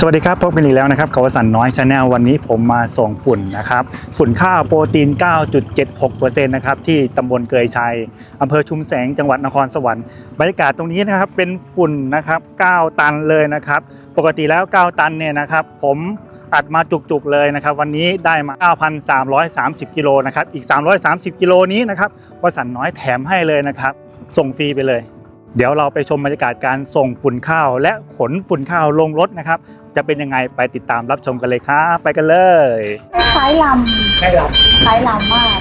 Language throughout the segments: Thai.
สวัสดีครับ พบกันอีกแล้วนะครับขวสันน้อยชาแนลวันนี้ผมมาส่งฝุ่นนะครับ ฝุ่นข้าวโปรตีน 9.76%นะครับที่ตำบลเกยชัยอำเภอชุมแสงจังหวัดนครสวรรค์บรรยากาศตรงนี้นะครับเป็นฝุ่นนะครับ 9 ตันเลยนะครับ ปกติแล้ว 9 ตันเนี่ยนะครับ ผม อัดมาจุกๆเลยนะครับ วันนี้ได้มา 9,330 กิโลนะครับ อีก 330 กิโลนี้นะครับวสันต์น้อยแถมให้เลยนะครับ ส่งฟรีไปเลย เดี๋ยวเราไปชมบรรยากาศการส่งฝุ่นข้าว และขนฝุ่นข้าวลงรถนะครับ จะเป็นยังไงไปติดตามรับชมกันเลยครับไปกันเลยคล้ายลใช่ครับำคล้ายลำมาก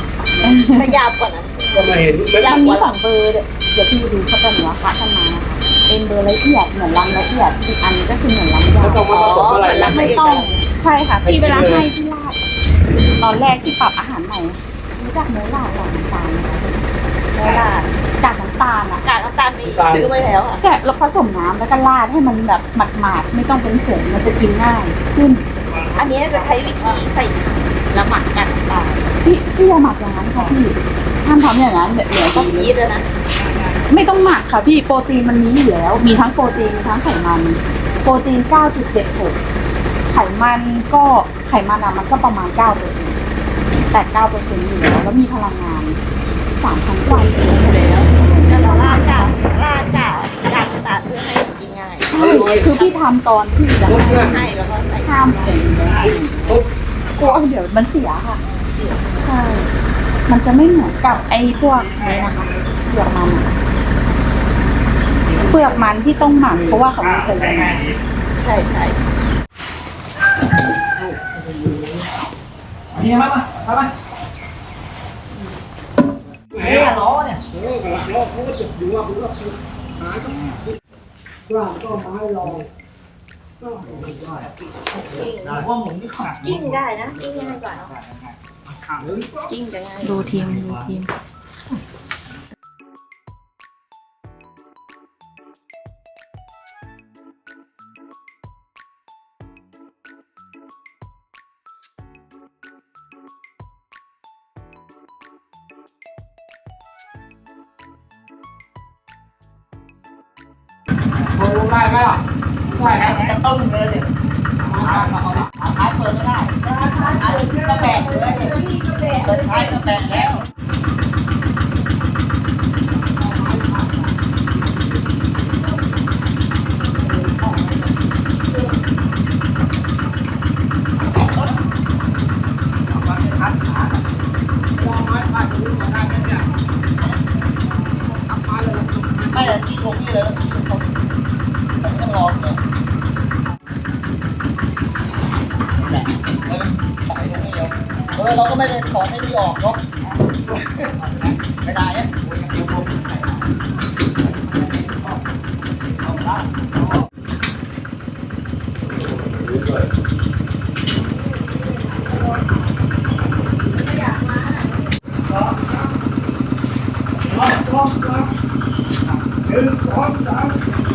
แต่ยาวกว่านั้นก็มาเห็นมันมีสองเบอร์เดี๋ยวเดี๋ยวพี่ดูเขาจะเหนือคะกันมานะคะเป็นเบอร์ละเอียดเหมือนลำละเอียดอีกอันก็คือเหมือนลำยาวต้องมาผสมอะไรนะไม่ต้อง ใช่ค่ะพี่เวลาให้พี่ราดตอนแรกที่ปรับอาหารใหม่รู้จักโมลาดหรอน้ำตาลไหมคะโมลาดจากน้ำตาลอะกากน้ำตาลมีซื้อไว้แล้วอะใช่แล้วผสมน้ำแล้วก็ราดให้มันแบบหมาดๆไม่ต้องเป็นผงมันจะกินง่ายขึ้น อันนี้จะใช้วิธีใส่ถังแล้วหมักกันน้ำตาลพี่พี่อย่าหมักอย่างนั้นค่ะพี่ห้ามทำอย่างนั้นเดี๋ยวเดี๋ยวต้ก็องยีดแล้วนะไม่ต้องหมักค่ะพี่โปรตีนมันมีอยู่แล้ว มีทั้งโปรตีนมีทั้งไขมันโปรตีน 9.76 ไขมันก็ไขมันอะมันก็ประมาณ9%แต่9%อยู่แล้วแล้วมีพลังงาน3,000กว่าอยู่แล้วก็เราลาดกากลาดกากกากน้ำตาลเพื่อให้กินง่ายใช่คือพี่ทำตอนที่จะให้ให้แล้วก็ใส่ห้ามผงเลยกลัวเดี๋ยวมันเสียค่ะใช่มันจะไม่เหมือนกับไอ้พวกนี้นะคะเปลือกมันอะเปลือกมันที่ต้องหมักเพราะว่าเขามีไซยาไนด์ใช่ใช่ นี่มามามามาเนี่ยล้อเนี่ยว่าหมุนที่ขากิ้งได้นะกิ้งง่ายกว่าเนอะกิ้งจะง่ายดูทีมดูทีม ได้ไหมล่ะได้ครับจะต้มเลยเลยขายเปิดไม่ได้ขายก็แบกเลยเปิดขายก็แบกแล้ว ไม่อะที่ตรงนี้เลยแล้วที่ตรงนี้ผมก็ลองเลยแหละแล้วใส่ตรงนี้ เดียวเออเราก็ไม่ได้ถอให้ดีออกเนาะไม่ได้เนี่ยแ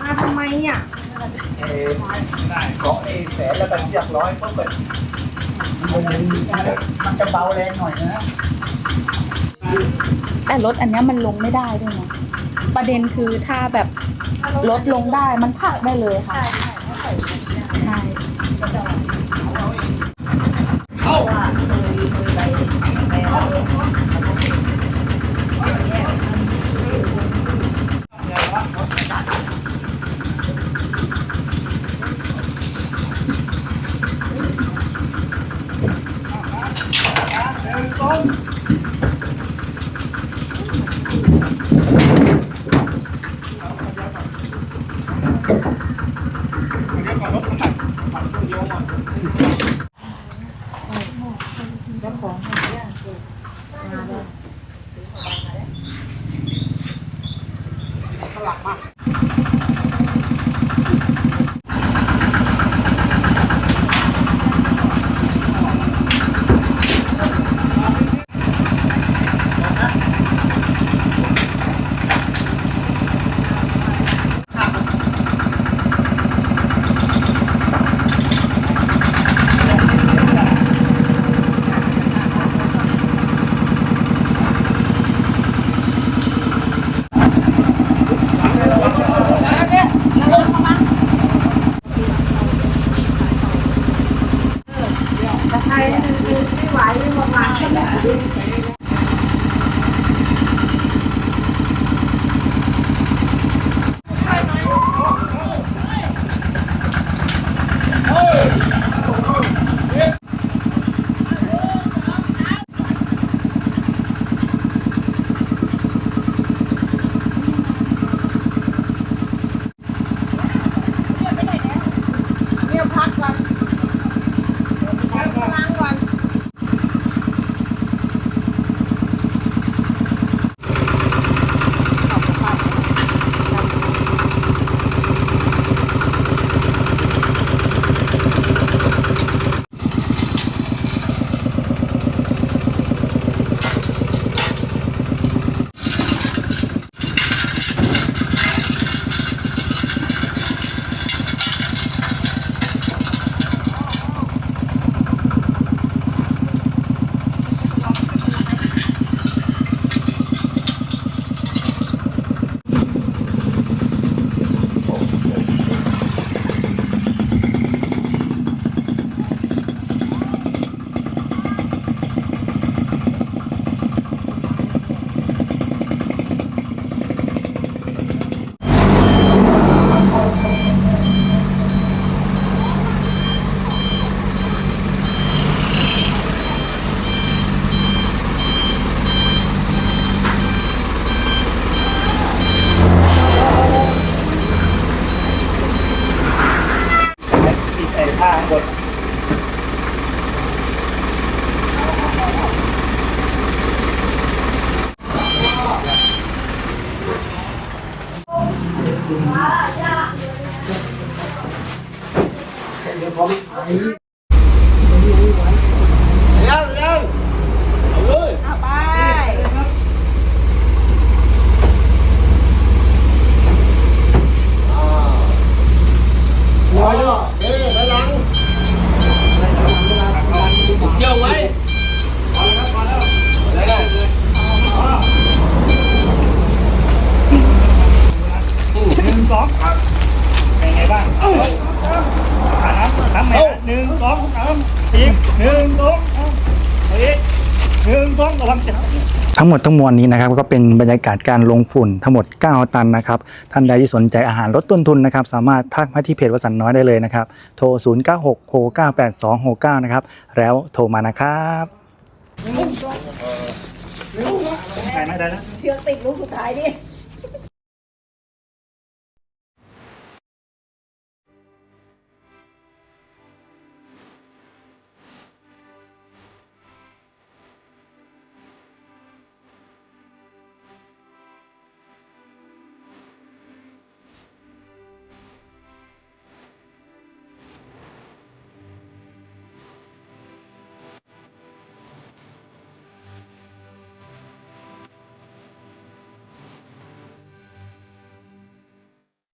มาทำไมอะขอไอ้แสนแล้วกันอยากร้อยเพิ่เปิดมันจะเบาแรงหน่อยนะแต่รถอันนี้มันลงไม่ได้ด้วยนะ ประเด็นคือถ้าแบบลดลงได้มันผักได้เลยค่ะ ใใทั้งหมดทั้งมวลนี้นะครับก็เป็นบรรยากาศการลงฝุ่นทั้งหมด 9 ตันนะครับท่านใดที่สนใจอาหารลดต้นทุนนะครับสามารถทักมาที่เพจวสันต์น้อยได้เลยนะครับโทร 0 9 6 6 9 8 2 6 9 นะครับแล้วโทรมานะครับได้ไหมได้แล้วเชือกติดลูกสุดท้ายนี่